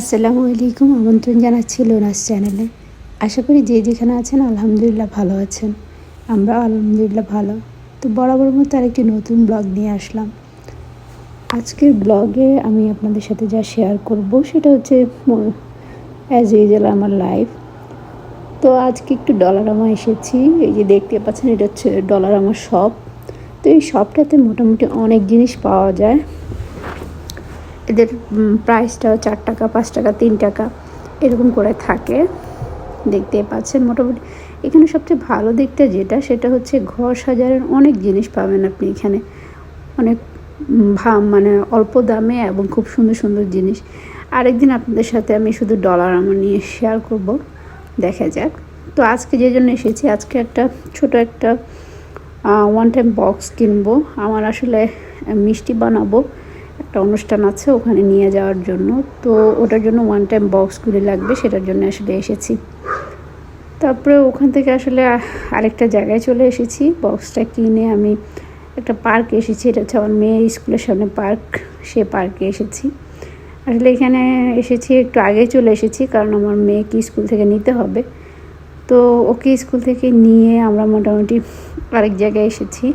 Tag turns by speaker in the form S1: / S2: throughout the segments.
S1: আসসালামু আলাইকুম, আমন্ত্রণ জানাচ্ছি লোনাস চ্যানেলে। আশা করি যে যেখানে আছেন, আলহামদুলিল্লাহ ভালো আছেন। আমরা আলহামদুলিল্লাহ ভালো। তো বরাবর মতো আরেকটি নতুন ব্লগ নিয়ে আসলাম। আজকের ব্লগে আমি আপনাদের সাথে যা শেয়ার করব, সেটা হচ্ছে অ্যাজ ইউজুয়াল আমার লাইফ তো আজকে একটু ডলারামা এসেছি। এই যে দেখতে পাচ্ছেন, এটা হচ্ছে ডলারামা শপ তো এই শপটাতে মোটামুটি অনেক জিনিস পাওয়া যায়। এদের প্রাইসটাও চার টাকা, পাঁচ টাকা, তিন টাকা এরকম করে থাকে। দেখতে পাচ্ছেন মোটামুটি। এখানে সবচেয়ে ভালো দিকটা যেটা, সেটা হচ্ছে ঘর সাজানোর অনেক জিনিস পাবেন আপনি এখানে। অনেক ভা মানে অল্প দামে এবং খুব সুন্দর সুন্দর জিনিস। আরেকদিন আপনাদের সাথে আমি শুধু ডলার আমার নিয়ে শেয়ার করব। দেখা যাক। তো আজকে যে জন্য এসেছি, আজকে একটা ছোট একটা ওয়ান টাইম বক্স কিনবো। আমার আসলে মিষ্টি বানাবো। একটা অনুষ্ঠান আছে ওখানে নিয়ে যাওয়ার জন্য। তো ওটার জন্য ওয়ান টাইম বক্সগুলি লাগবে, সেটার জন্য আসলে এসেছি। তারপরে ওখান থেকে আসলে আরেকটা জায়গায় চলে এসেছি। বক্সটা কিনে আমি একটা পার্কে এসেছি, এটা হচ্ছে আমার মেয়ের স্কুলের সামনে পার্ক সে পার্কে এসেছি। আসলে এখানে এসেছি, একটু আগে চলে এসেছি, কারণ আমার মেয়েকে স্কুল থেকে নিতে হবে। তো ওকে স্কুল থেকে নিয়ে আমরা মোটামুটি আরেক জায়গায় এসেছি।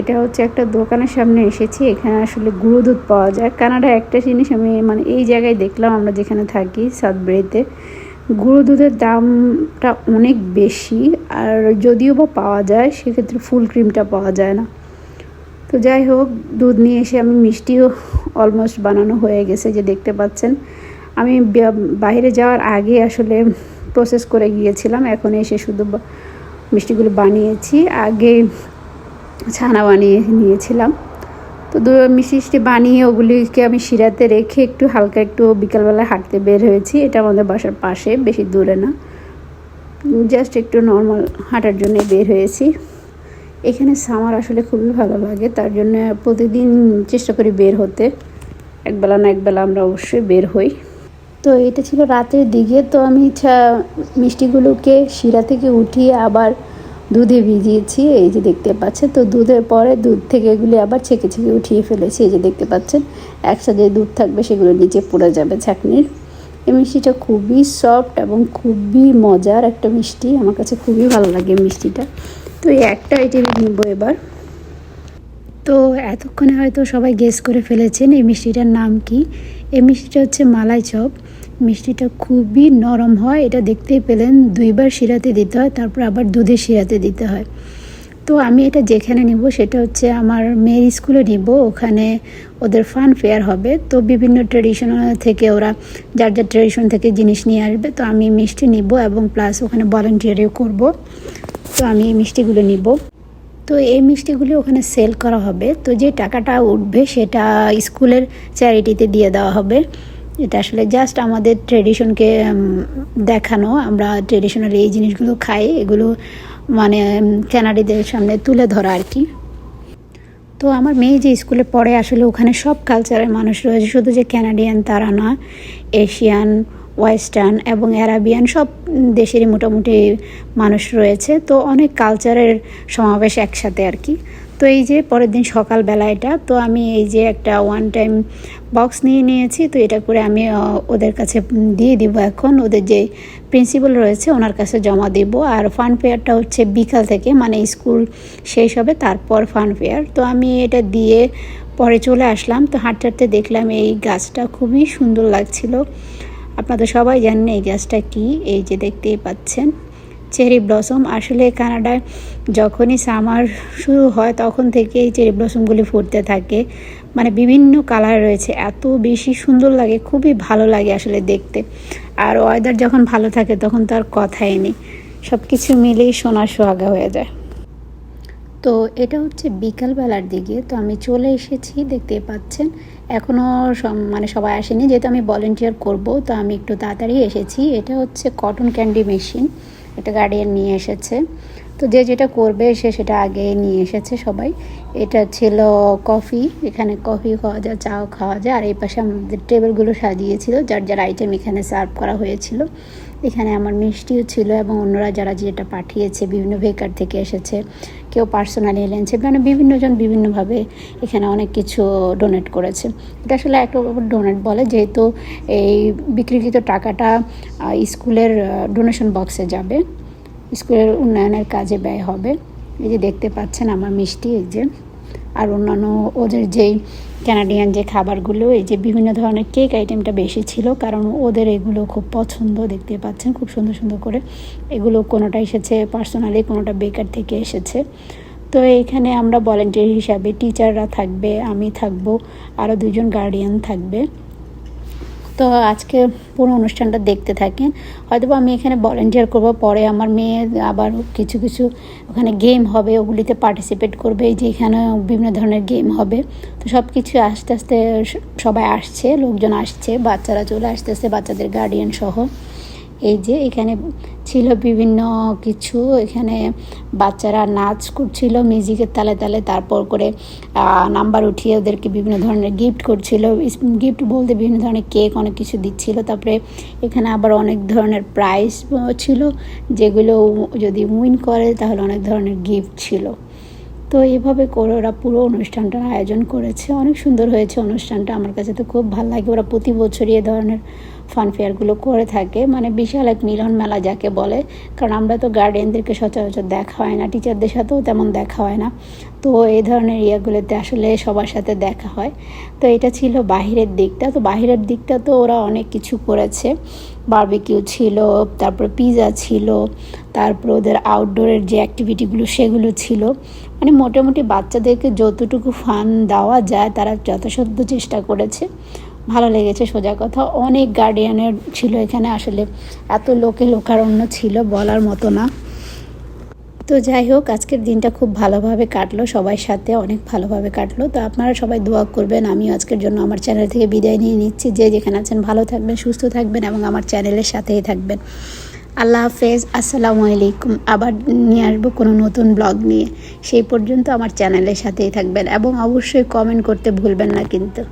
S1: এটা হচ্ছে একটা দোকানের সামনে এসেছি, এখানে আসলে গুঁড়ো দুধ পাওয়া যায়। কানাডা একটা জিনিস আমি মানে এই জায়গায় দেখলাম, আমরা যেখানে থাকি, সাতবেড়িতে, গুঁড়ো দুধের দামটা অনেক বেশি, আর যদিও বা পাওয়া যায়, সেক্ষেত্রে ফুল ক্রিমটা পাওয়া যায় না। তো যাই হোক, দুধ নিয়ে এসে আমি মিষ্টিও অলমোস্ট বানানো হয়ে গেছে, যে দেখতে পাচ্ছেন। আমি বাইরে যাওয়ার আগে আসলে প্রসেস করে গিয়েছিলাম, এখন এসে শুধু মিষ্টিগুলো বানিয়েছি। আগে ছানা বানিয়ে নিয়েছিলাম। তো দু মিষ্টি বানিয়ে ওগুলিকে আমি শিরাতে রেখে একটু হালকা একটু বিকালবেলা হাঁটতে বের হয়েছি। এটা আমাদের বাসার পাশে, বেশি দূরে না। জাস্ট একটু নর্মাল হাঁটার জন্য বের হয়েছি। এখানে সামার আসলে খুবই ভালো লাগে, তার জন্য প্রতিদিন চেষ্টা করি বের হতে। একবেলা না একবেলা আমরা অবশ্যই বের হই। তো এটা ছিল রাতের দিকে, তো আমি মিষ্টিগুলোকে শিরা থেকে উঠিয়ে আবার দুধে ভিজিয়েছি, এই যে দেখতে পাচ্ছেন। তো দুধের পরে দুধ থেকে এগুলি আবার ছেঁকে ছেঁকে উঠিয়ে ফেলেছি, এই যে দেখতে পাচ্ছেন। একসাথে দুধ থাকবে সেগুলো নিচে পড়ে যাবে ছাকনির এই মিষ্টিটা খুবই সফট এবং খুবই মজার একটা মিষ্টি। আমার কাছে খুবই ভালো লাগে মিষ্টিটা। তো এই একটা আইটেম নিব এবার। তো এতক্ষণে হয়তো সবাই গেস করে ফেলেছেন এই মিষ্টিটার নাম কি। এই মিষ্টিটা হচ্ছে মালাই চপ। মিষ্টিটা খুবই নরম হয়, এটা দেখতেই পেলেন। দুইবার শিরাতে দিতে হয়, তারপর আবার দুধে শিরাতে দিতে হয়। তো আমি এটা যেখানে নিব, সেটা হচ্ছে আমার মেয়ের স্কুলে নিব, ওখানে ওদের ফান ফেয়ার হবে। তো বিভিন্ন ট্রেডিশনাল থেকে ওরা, যার যার ট্রেডিশন থেকে জিনিস নিয়ে আসবে, তো আমি মিষ্টি নিব এবং প্লাস ওখানে ভলেন্টিয়ারিও করব। তো আমি এই মিষ্টিগুলো নিব। তো এই মিষ্টিগুলি ওখানে সেল করা হবে। তো যে টাকাটা উঠবে, সেটা স্কুলের চ্যারিটিতে দিয়ে দেওয়া হবে। এটা আসলে জাস্ট আমাদের ট্রেডিশনকে দেখানো। আমরা ট্রেডিশনাল এই জিনিসগুলো খাই, এগুলো মানে ক্যানাডিদের সামনে তুলে ধরা আর কি। তো আমার মেয়ে যে স্কুলে পড়ে, আসলে ওখানে সব কালচারের মানুষ রয়েছে। শুধু যে ক্যানাডিয়ান তারা না এশিয়ান ওয়েস্টার্ন এবং অ্যারাবিয়ান সব দেশেরই মোটামুটি মানুষ রয়েছে। তো অনেক কালচারের সমাবেশ একসাথে আর কি। তো এই যে পরের দিন সকালবেলা এটা, তো আমি এই যে একটা ওয়ান টাইম বক্স নিয়ে নিয়েছি, তো এটা করে আমি ওদের কাছে দিয়ে দিব এখন। ওদের যে প্রিন্সিপাল রয়েছে, ওনার কাছে জমা দেব। আর ফান ফেয়ারটা হচ্ছে বিকাল থেকে মানে স্কুল শেষ হবে, তারপর ফান ফেয়ার তো আমি এটা দিয়ে পরে চলে আসলাম। তো হাঁটতে হাঁটতে দেখলাম এই গাছটা খুবই সুন্দর লাগছিল। আপনাদের সবাই জানেন এই গাছটা কি? এই যে দেখতেই পাচ্ছেন। চেরি ব্লসম আসলে কানাডায় যখনই সামার শুরু হয়, তখন থেকে এই চেরি ব্লসমগুলি ফুটতে থাকে। মানে বিভিন্ন কালার রয়েছে। এত বেশি সুন্দর লাগে, খুবই ভালো লাগে আসলে দেখতে। আর ওয়েদার যখন ভালো থাকে, তখন তো আর কথাই নেই। সব কিছু মিলেই সোনার সোহাগা হয়ে যায়। তো এটা হচ্ছে বিকালবেলার দিকে। তো আমি চলে এসেছি দেখতে পাচ্ছেন। এখনও মানে সবাই আসেনি। যেহেতু আমি ভলেন্টিয়ার করব, তো আমি একটু তাড়াতাড়ি এসেছি। এটা হচ্ছে কটন ক্যান্ডি মেশিন এটা গার্ডিয়ান নিয়ে এসেছে। তো যে যেটা করবে সে সেটা আগে নিয়ে এসেছে সবাই। এটা ছিল কফি, এখানে কফি খাওয়া যায়, চাও খাওয়া যায়, আর এই পাশে আমাদের টেবিলগুলো সাজিয়েছিল, যার যার আইটেম এখানে সার্ভ করা হয়েছিল। এখানে আমার মিষ্টিও ছিল এবং অন্যরা যারা যেটা পাঠিয়েছে, বিভিন্ন বেকার থেকে এসেছে, কেউ পার্সোনালি এনেছে মানে বিভিন্নজন বিভিন্নভাবে এখানে অনেক কিছু ডোনেট করেছে। এটা আসলে একটা ডোনেট বলে, যেহেতু এই বিক্রিকৃত টাকাটা স্কুলের ডোনেশন বক্সে যাবে। স্কুলের উন্নয়নের কাজে ব্যয় হবে। এই যে দেখতে পাচ্ছেন আমার মিষ্টি, এই যে। আর অন্যান্য ওদের যেই ক্যানাডিয়ান যে খাবারগুলো, এই যে বিভিন্ন ধরনের কেক আইটেমটা বেশি ছিল, কারণ ওদের এগুলো খুব পছন্দ, দেখতে পাচ্ছেন, খুব সুন্দর সুন্দর করে। এগুলো কোনোটা এসেছে পার্সোনালি কোনোটা বেকার থেকে এসেছে। তো এইখানে আমরা ভলেন্টিয়ার হিসাবে টিচাররা থাকবে, আমি থাকব আরও দুজন গার্ডিয়ান থাকবে। তো আজকে পুরো অনুষ্ঠানটা দেখতে থাকেন। হয়তো আমি এখানে ভলেন্টিয়ার করব, পরে আমার মেয়ে আবার কিছু কিছু ওখানে গেম হবে, ওগুলিতে পার্টিসিপেট করবে যে এখানে বিভিন্ন ধরনের গেম হবে। তো সব কিছু আস্তে আস্তে সবাই আসছে, লোকজন আসছে, বাচ্চারা চলে আসতেছে, বাচ্চাদের গার্ডিয়ান সহ। এই যে এখানে ছিল বিভিন্ন কিছু, এখানে বাচ্চারা নাচ করছিল মিউজিকের তালে তালে তারপর করে নাম্বার উঠিয়ে ওদেরকে বিভিন্ন ধরনের গিফট করছিল গিফট বলতে বিভিন্ন ধরনের কেক অনেক কিছু দিচ্ছিল, তারপরে এখানে আবার অনেক ধরনের প্রাইজ ছিল, যেগুলো যদি উইন করে তাহলে অনেক ধরনের গিফট ছিল। তো এইভাবে করে ওরা পুরো অনুষ্ঠানটার আয়োজন করেছে, অনেক সুন্দর হয়েছে অনুষ্ঠানটা, আমার কাছে তো খুব ভালো লাগে। ওরা প্রতি বছরই এ ধরনের ফান ফেয়ারগুলো করে থাকে। মানে বিশাল এক মিলন মেলা যাকে বলে। কারণ আমরা তো গার্ডিয়ানদেরকে সচরাচর দেখা হয় না টিচারদের সাথেও তেমন দেখা হয় না। তো এই ধরনের ইয়েগুলোতে আসলে সবার সাথে দেখা হয়। তো এটা ছিল বাহিরের দিকটা। তো বাহিরের দিকটা তো ওরা অনেক কিছু করেছে। বারবিকিউ ছিল, তারপর পিৎজা ছিল, তারপর ওদের আউটডোরের যে অ্যাক্টিভিটিগুলো সেগুলো ছিল। মানে মোটামুটি বাচ্চাদেরকে যতটুকু ফান দেওয়া যায়, তারা যথাসাধ্য চেষ্টা করেছে। ভালো লেগেছে সোজা কথা। অনেক গার্ডিয়ানের ছিল এখানে আসলে। এত লোকে লোকারণ্য ছিল বলার মতো না। তো যাই হোক, আজকের দিনটা খুব ভালোভাবে কাটলো। সবার সাথে অনেক ভালোভাবে কাটলো। তো আপনারা সবাই দোয়া করবেন। আমিও আজকের জন্য আমার চ্যানেল থেকে বিদায় নিয়ে নিচ্ছি। যে যেখানে আছেন ভালো থাকবেন, সুস্থ থাকবেন এবং আমার চ্যানেলের সাথেই থাকবেন। আল্লাহ হাফেজ। আসসালামু আলাইকুম। আবার নিয়ে আসব কোনো নতুন ব্লগ নিয়ে। সেই পর্যন্ত আমার চ্যানেলের সাথেই থাকবেন এবং অবশ্যই কমেন্ট করতে ভুলবেন না কিন্তু।